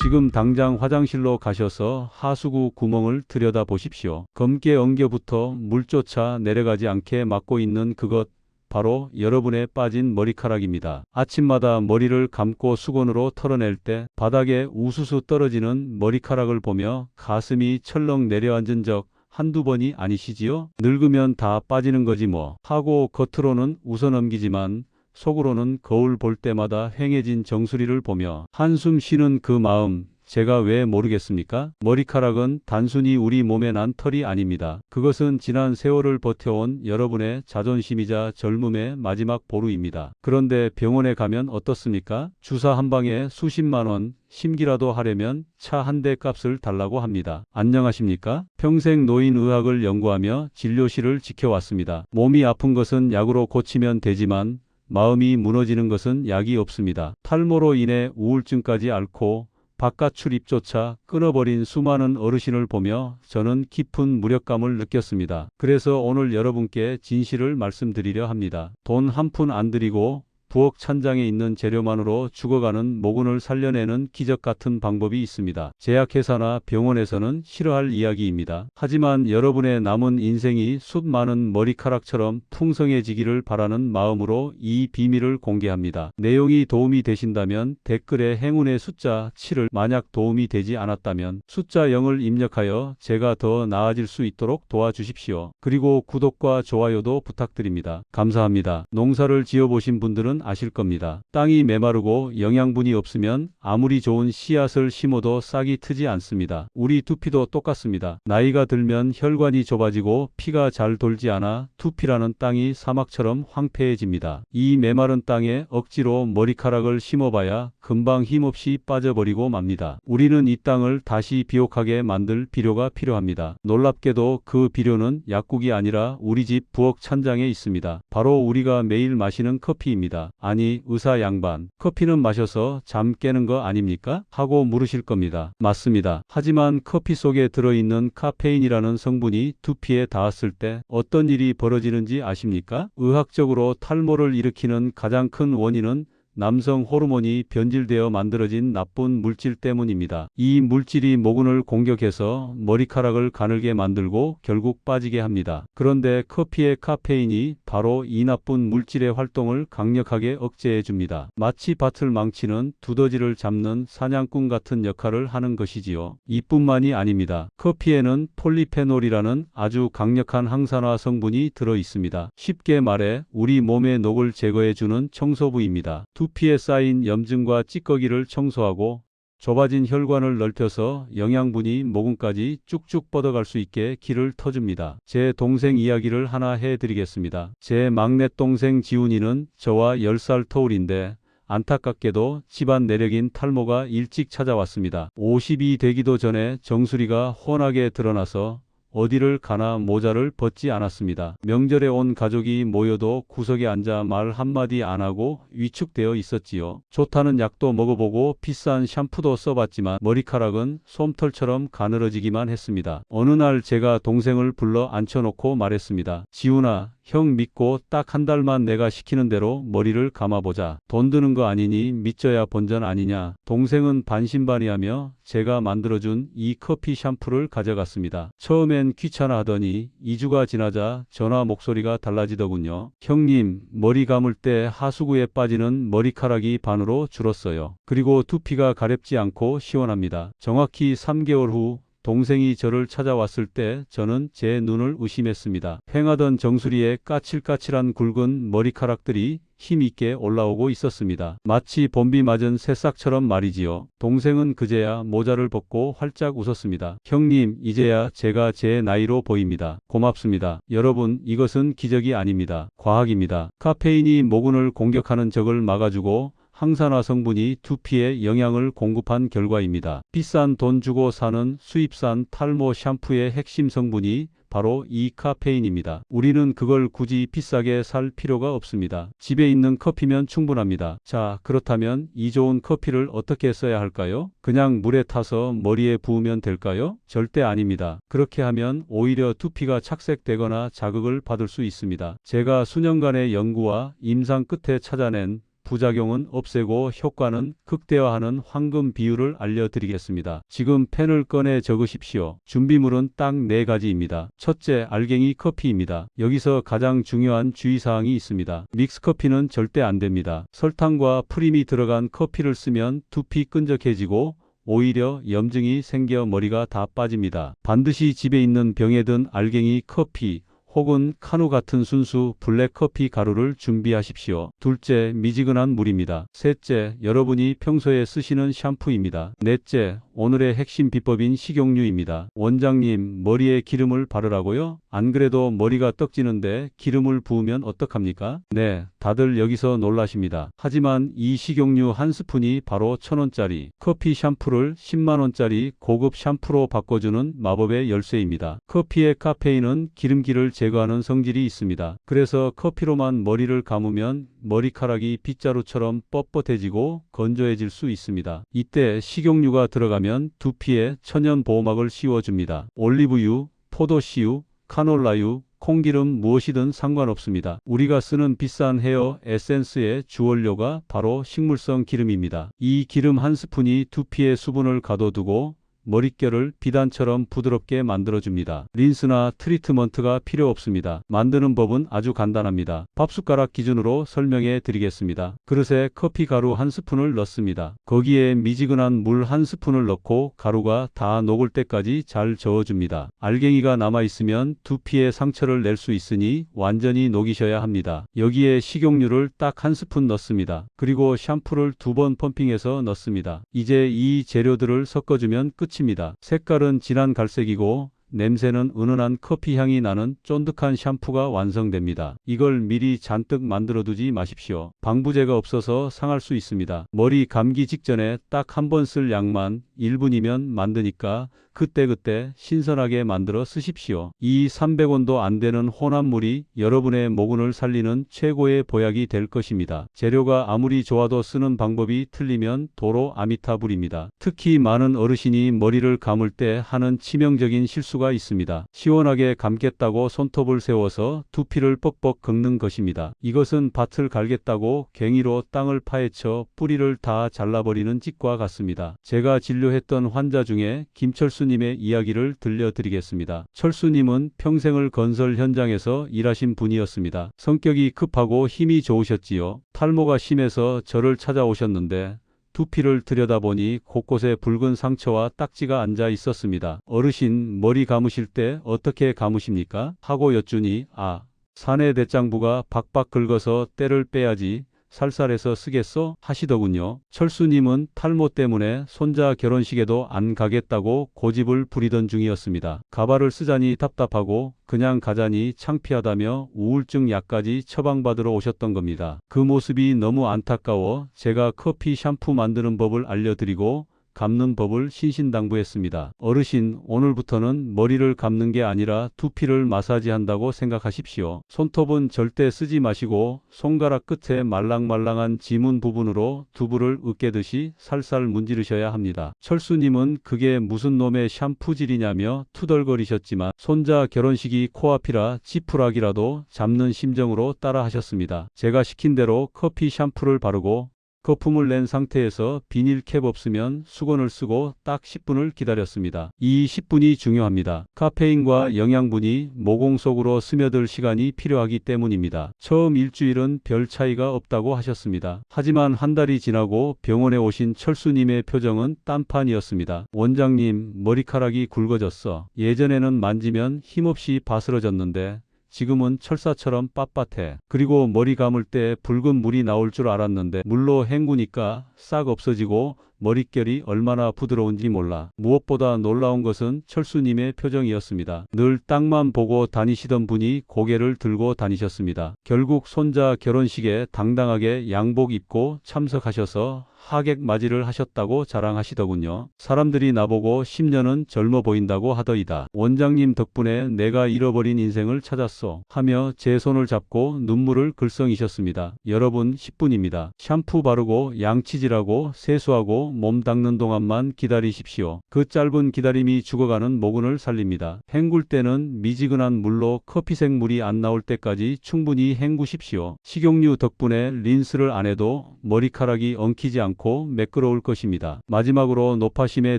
지금 당장 화장실로 가셔서 하수구 구멍을 들여다 보십시오. 검게 엉겨부터 물조차 내려가지 않게 막고 있는 그것 바로 여러분의 빠진 머리카락입니다. 아침마다 머리를 감고 수건으로 털어낼 때 바닥에 우수수 떨어지는 머리카락을 보며 가슴이 철렁 내려앉은 적 한두 번이 아니시지요? 늙으면 다 빠지는 거지 뭐. 하고 겉으로는 웃어넘기지만 속으로는 거울 볼 때마다 휑해진 정수리를 보며 한숨 쉬는 그 마음 제가 왜 모르겠습니까? 머리카락은 단순히 우리 몸에 난 털이 아닙니다. 그것은 지난 세월을 버텨온 여러분의 자존심이자 젊음의 마지막 보루입니다. 그런데 병원에 가면 어떻습니까? 주사 한 방에 수십만 원, 심기라도 하려면 차 한 대 값을 달라고 합니다. 안녕하십니까? 평생 노인의학을 연구하며 진료실을 지켜왔습니다. 몸이 아픈 것은 약으로 고치면 되지만 마음이 무너지는 것은 약이 없습니다. 탈모로 인해 우울증까지 앓고 바깥 출입조차 끊어버린 수많은 어르신을 보며 저는 깊은 무력감을 느꼈습니다. 그래서 오늘 여러분께 진실을 말씀드리려 합니다. 돈 한 푼 안 들이고 부엌 찬장에 있는 재료만으로 죽어가는 모근을 살려내는 기적 같은 방법이 있습니다. 제약회사나 병원에서는 싫어할 이야기입니다. 하지만 여러분의 남은 인생이 숱 많은 머리카락처럼 풍성해지기를 바라는 마음으로 이 비밀을 공개합니다. 내용이 도움이 되신다면 댓글에 행운의 숫자 7을 만약 도움이 되지 않았다면 숫자 0을 입력하여 제가 더 나아질 수 있도록 도와주십시오. 그리고 구독과 좋아요도 부탁드립니다. 감사합니다. 농사를 지어보신 분들은 아실 겁니다. 땅이 메마르고 영양분이 없으면 아무리 좋은 씨앗을 심어도 싹이 트지 않습니다. 우리 두피도 똑같습니다. 나이가 들면 혈관이 좁아지고 피가 잘 돌지 않아 두피라는 땅이 사막처럼 황폐해집니다. 이 메마른 땅에 억지로 머리카락을 심어봐야 금방 힘없이 빠져버리고 맙니다. 우리는 이 땅을 다시 비옥하게 만들 비료가 필요합니다. 놀랍게도 그 비료는 약국이 아니라 우리 집 부엌 찬장에 있습니다. 바로 우리가 매일 마시는 커피입니다. 아니 의사 양반 커피는 마셔서 잠 깨는 거 아닙니까? 하고 물으실 겁니다. 맞습니다. 하지만 커피 속에 들어있는 카페인이라는 성분이 두피에 닿았을 때 어떤 일이 벌어지는지 아십니까? 의학적으로 탈모를 일으키는 가장 큰 원인은 남성 호르몬이 변질되어 만들어진 나쁜 물질 때문입니다. 이 물질이 모근을 공격해서 머리카락을 가늘게 만들고 결국 빠지게 합니다. 그런데 커피의 카페인이 바로 이 나쁜 물질의 활동을 강력하게 억제해 줍니다. 마치 밭을 망치는 두더지를 잡는 사냥꾼 같은 역할을 하는 것이지요. 이뿐만이 아닙니다. 커피에는 폴리페놀이라는 아주 강력한 항산화 성분이 들어 있습니다. 쉽게 말해 우리 몸의 녹을 제거해 주는 청소부입니다. 두 피에 쌓인 염증과 찌꺼기를 청소하고 좁아진 혈관을 넓혀서 영양분이 모근까지 쭉쭉 뻗어갈 수 있게 길을 터줍니다. 제 동생 이야기를 하나 해드리겠습니다. 제 막내 동생 지훈이는 저와 10살 터울인데 안타깝게도 집안 내력인 탈모가 일찍 찾아왔습니다. 50이 되기도 전에 정수리가 훤하게 드러나서 어디를 가나 모자를 벗지 않았습니다. 명절에 온 가족이 모여도 구석에 앉아 말 한마디 안 하고 위축되어 있었지요. 좋다는 약도 먹어보고 비싼 샴푸도 써봤지만 머리카락은 솜털처럼 가늘어지기만 했습니다. 어느 날 제가 동생을 불러 앉혀놓고 말했습니다. 지훈아, 형 믿고 딱 한 달만 내가 시키는 대로 머리를 감아보자. 돈 드는 거 아니니 믿져야 본전 아니냐. 동생은 반신반의하며 제가 만들어준 이 커피 샴푸를 가져갔습니다. 처음엔 귀찮아 하더니 2주가 지나자 전화 목소리가 달라지더군요. 형님, 머리 감을 때 하수구에 빠지는 머리카락이 반으로 줄었어요. 그리고 두피가 가렵지 않고 시원합니다. 정확히 3개월 후 동생이 저를 찾아왔을 때 저는 제 눈을 의심했습니다. 횡하던 정수리에 까칠까칠한 굵은 머리카락들이 힘있게 올라오고 있었습니다. 마치 봄비 맞은 새싹처럼 말이지요. 동생은 그제야 모자를 벗고 활짝 웃었습니다. 형님, 이제야 제가 제 나이로 보입니다. 고맙습니다. 여러분, 이것은 기적이 아닙니다. 과학입니다. 카페인이 모근을 공격하는 적을 막아주고 항산화 성분이 두피에 영양을 공급한 결과입니다. 비싼 돈 주고 사는 수입산 탈모 샴푸의 핵심 성분이 바로 이 카페인입니다. 우리는 그걸 굳이 비싸게 살 필요가 없습니다. 집에 있는 커피면 충분합니다. 자, 그렇다면 이 좋은 커피를 어떻게 써야 할까요? 그냥 물에 타서 머리에 부으면 될까요? 절대 아닙니다. 그렇게 하면 오히려 두피가 착색되거나 자극을 받을 수 있습니다. 제가 수년간의 연구와 임상 끝에 찾아낸 부작용은 없애고 효과는 극대화하는 황금 비율을 알려드리겠습니다. 지금 펜을 꺼내 적으십시오. 준비물은 딱 네 가지입니다. 첫째, 알갱이 커피입니다. 여기서 가장 중요한 주의사항이 있습니다. 믹스커피는 절대 안 됩니다. 설탕과 프림이 들어간 커피를 쓰면 두피 끈적해지고 오히려 염증이 생겨 머리가 다 빠집니다. 반드시 집에 있는 병에 든 알갱이 커피 혹은 카누 같은 순수 블랙커피 가루를 준비하십시오. 둘째, 미지근한 물입니다. 셋째, 여러분이 평소에 쓰시는 샴푸입니다. 넷째, 오늘의 핵심 비법인 식용유입니다. 원장님, 머리에 기름을 바르라고요? 안 그래도 머리가 떡지는데 기름을 부으면 어떡합니까? 네, 다들 여기서 놀라십니다. 하지만 이 식용유 한 스푼이 바로 천원짜리 커피 샴푸를 10만원짜리 고급 샴푸로 바꿔주는 마법의 열쇠입니다. 커피의 카페인은 기름기를 제거하는 성질이 있습니다. 그래서 커피로만 머리를 감으면 머리카락이 빗자루처럼 뻣뻣해지고 건조해질 수 있습니다. 이때 식용유가 들어가면 두피에 천연 보호막을 씌워줍니다. 올리브유, 포도씨유, 카놀라유, 콩기름 무엇이든 상관없습니다. 우리가 쓰는 비싼 헤어 에센스의 주원료가 바로 식물성 기름입니다. 이 기름 한 스푼이 두피에 수분을 가둬두고 머릿결을 비단처럼 부드럽게 만들어줍니다. 린스나 트리트먼트가 필요 없습니다. 만드는 법은 아주 간단합니다. 밥숟가락 기준으로 설명해 드리겠습니다. 그릇에 커피 가루 한 스푼을 넣습니다. 거기에 미지근한 물 한 스푼을 넣고 가루가 다 녹을 때까지 잘 저어줍니다. 알갱이가 남아있으면 두피에 상처를 낼 수 있으니 완전히 녹이셔야 합니다. 여기에 식용유를 딱 한 스푼 넣습니다. 그리고 샴푸를 두 번 펌핑해서 넣습니다. 이제 이 재료들을 섞어주면 끝 입니다. 색깔은 진한 갈색이고 냄새는 은은한 커피 향이 나는 쫀득한 샴푸가 완성됩니다. 이걸 미리 잔뜩 만들어 두지 마십시오. 방부제가 없어서 상할 수 있습니다. 머리 감기 직전에 딱 한 번 쓸 양만 1분이면 만드니까 그때그때 신선하게 만들어 쓰십시오. 이 300원도 안 되는 혼합물이 여러분의 모근을 살리는 최고의 보약이 될 것입니다. 재료가 아무리 좋아도 쓰는 방법이 틀리면 도로 아미타불입니다. 특히 많은 어르신이 머리를 감을 때 하는 치명적인 실수가 있습니다. 시원하게 감겠다고 손톱을 세워서 두피를 뻑뻑 긁는 것입니다. 이것은 밭을 갈겠다고 갱이로 땅을 파헤쳐 뿌리를 다 잘라버리는 짓과 같습니다. 제가 진료했던 환자 중에 김철 수 님의 이야기를 들려드리겠습니다. 철수님은 평생을 건설 현장에서 일하신 분이었습니다. 성격이 급하고 힘이 좋으셨지요. 탈모가 심해서 저를 찾아오셨는데 두피를 들여다보니 곳곳에 붉은 상처와 딱지가 앉아 있었습니다. 어르신 머리 감으실 때 어떻게 감으십니까? 하고 여쭈니 아 사내 대장부가 박박 긁어서 때를 빼야지 살살해서 쓰겠어? 하시더군요. 철수님은 탈모 때문에 손자 결혼식에도 안 가겠다고 고집을 부리던 중이었습니다. 가발을 쓰자니 답답하고 그냥 가자니 창피하다며 우울증 약까지 처방받으러 오셨던 겁니다. 그 모습이 너무 안타까워 제가 커피 샴푸 만드는 법을 알려드리고 감는 법을 신신당부했습니다. 어르신, 오늘부터는 머리를 감는 게 아니라 두피를 마사지한다고 생각하십시오. 손톱은 절대 쓰지 마시고 손가락 끝에 말랑말랑한 지문 부분으로 두부를 으깨듯이 살살 문지르셔야 합니다. 철수님은 그게 무슨 놈의 샴푸질이냐며 투덜거리셨지만 손자 결혼식이 코앞이라 지푸라기라도 잡는 심정으로 따라 하셨습니다. 제가 시킨 대로 커피 샴푸를 바르고 거품을 낸 상태에서 비닐캡 없으면 수건을 쓰고 딱 10분을 기다렸습니다. 이 10분이 중요합니다. 카페인과 영양분이 모공 속으로 스며들 시간이 필요하기 때문입니다. 처음 일주일은 별 차이가 없다고 하셨습니다. 하지만 한 달이 지나고 병원에 오신 철수님의 표정은 딴판이었습니다. 원장님, 머리카락이 굵어졌어. 예전에는 만지면 힘없이 바스러졌는데 지금은 철사처럼 빳빳해. 그리고 머리 감을 때 붉은 물이 나올 줄 알았는데 물로 헹구니까 싹 없어지고 머릿결이 얼마나 부드러운지 몰라. 무엇보다 놀라운 것은 철수님의 표정이었습니다. 늘 땅만 보고 다니시던 분이 고개를 들고 다니셨습니다. 결국 손자 결혼식에 당당하게 양복 입고 참석하셔서 하객 맞이를 하셨다고 자랑하시더군요. 사람들이 나보고 10년은 젊어 보인다고 하더이다. 원장님 덕분에 내가 잃어버린 인생을 찾았소. 하며 제 손을 잡고 눈물을 글썽이셨습니다. 여러분 10분입니다. 샴푸 바르고 양치질하고 세수하고 몸 닦는 동안만 기다리십시오. 그 짧은 기다림이 죽어가는 모근을 살립니다. 헹굴 때는 미지근한 물로 커피색 물이 안 나올 때까지 충분히 헹구십시오. 식용유 덕분에 린스를 안 해도 머리카락이 엉키지 않고 매끄러울 것입니다. 마지막으로 노파심에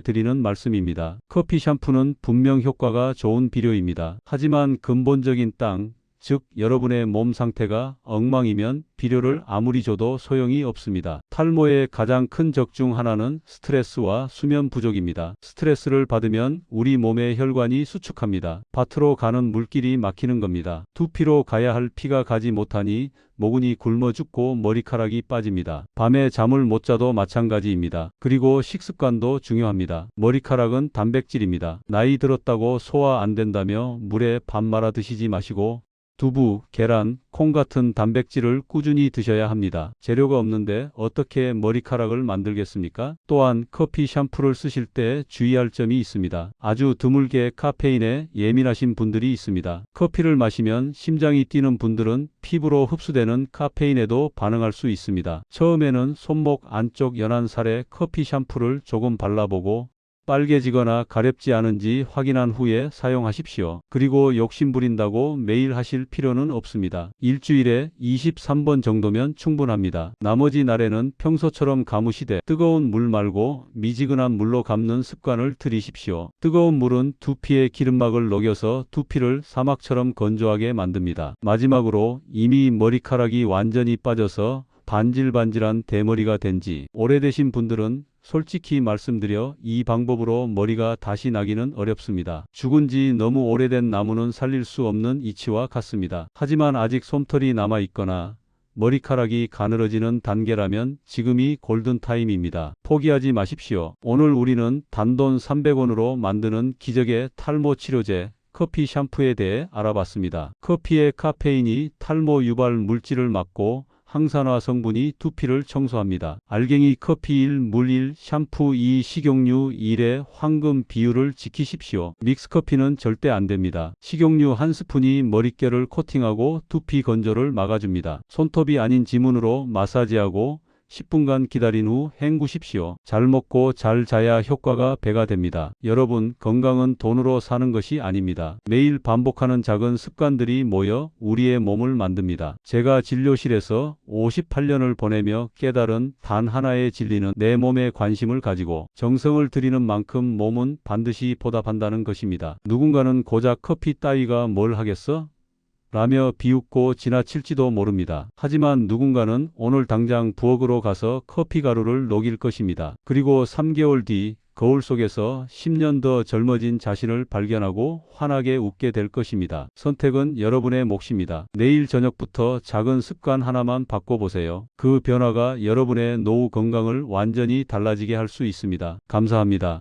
드리는 말씀입니다. 커피 샴푸는 분명 효과가 좋은 비료입니다. 하지만 근본적인 땅, 즉 여러분의 몸 상태가 엉망이면 비료를 아무리 줘도 소용이 없습니다. 탈모의 가장 큰 적 중 하나는 스트레스와 수면 부족입니다. 스트레스를 받으면 우리 몸의 혈관이 수축합니다. 밭으로 가는 물길이 막히는 겁니다. 두피로 가야 할 피가 가지 못하니 모근이 굶어 죽고 머리카락이 빠집니다. 밤에 잠을 못 자도 마찬가지입니다. 그리고 식습관도 중요합니다. 머리카락은 단백질입니다. 나이 들었다고 소화 안 된다며 물에 밥 말아 드시지 마시고 두부, 계란, 콩 같은 단백질을 꾸준히 드셔야 합니다. 재료가 없는데 어떻게 머리카락을 만들겠습니까? 또한 커피 샴푸를 쓰실 때 주의할 점이 있습니다. 아주 드물게 카페인에 예민하신 분들이 있습니다. 커피를 마시면 심장이 뛰는 분들은 피부로 흡수되는 카페인에도 반응할 수 있습니다. 처음에는 손목 안쪽 연한 살에 커피 샴푸를 조금 발라보고 빨개지거나 가렵지 않은지 확인한 후에 사용하십시오. 그리고 욕심 부린다고 매일 하실 필요는 없습니다. 일주일에 23번 정도면 충분합니다. 나머지 날에는 평소처럼 감으시되 뜨거운 물 말고 미지근한 물로 감는 습관을 들이십시오. 뜨거운 물은 두피에 기름막을 녹여서 두피를 사막처럼 건조하게 만듭니다. 마지막으로 이미 머리카락이 완전히 빠져서 반질반질한 대머리가 된 지 오래되신 분들은 솔직히 말씀드려 이 방법으로 머리가 다시 나기는 어렵습니다. 죽은 지 너무 오래된 나무는 살릴 수 없는 이치와 같습니다. 하지만 아직 솜털이 남아 있거나 머리카락이 가늘어지는 단계라면 지금이 골든타임입니다. 포기하지 마십시오. 오늘 우리는 단돈 300원으로 만드는 기적의 탈모 치료제 커피 샴푸에 대해 알아봤습니다. 커피의 카페인이 탈모 유발 물질을 막고 항산화 성분이 두피를 청소합니다. 알갱이 커피 1, 물 1, 샴푸 2, 식용유 1의 황금 비율을 지키십시오. 믹스커피는 절대 안 됩니다. 식용유 한 스푼이 머릿결을 코팅하고 두피 건조를 막아줍니다. 손톱이 아닌 지문으로 마사지하고 10분간 기다린 후 헹구십시오. 잘 먹고 잘 자야 효과가 배가 됩니다. 여러분, 건강은 돈으로 사는 것이 아닙니다. 매일 반복하는 작은 습관들이 모여 우리의 몸을 만듭니다. 제가 진료실에서 58년을 보내며 깨달은 단 하나의 진리는 내 몸에 관심을 가지고 정성을 들이는 만큼 몸은 반드시 보답한다는 것입니다. 누군가는 고작 커피 따위가 뭘 하겠어? 라며 비웃고 지나칠지도 모릅니다. 하지만 누군가는 오늘 당장 부엌으로 가서 커피 가루를 녹일 것입니다. 그리고 3개월 뒤 거울 속에서 10년 더 젊어진 자신을 발견하고 환하게 웃게 될 것입니다. 선택은 여러분의 몫입니다. 내일 저녁부터 작은 습관 하나만 바꿔보세요. 그 변화가 여러분의 노후 건강을 완전히 달라지게 할 수 있습니다. 감사합니다.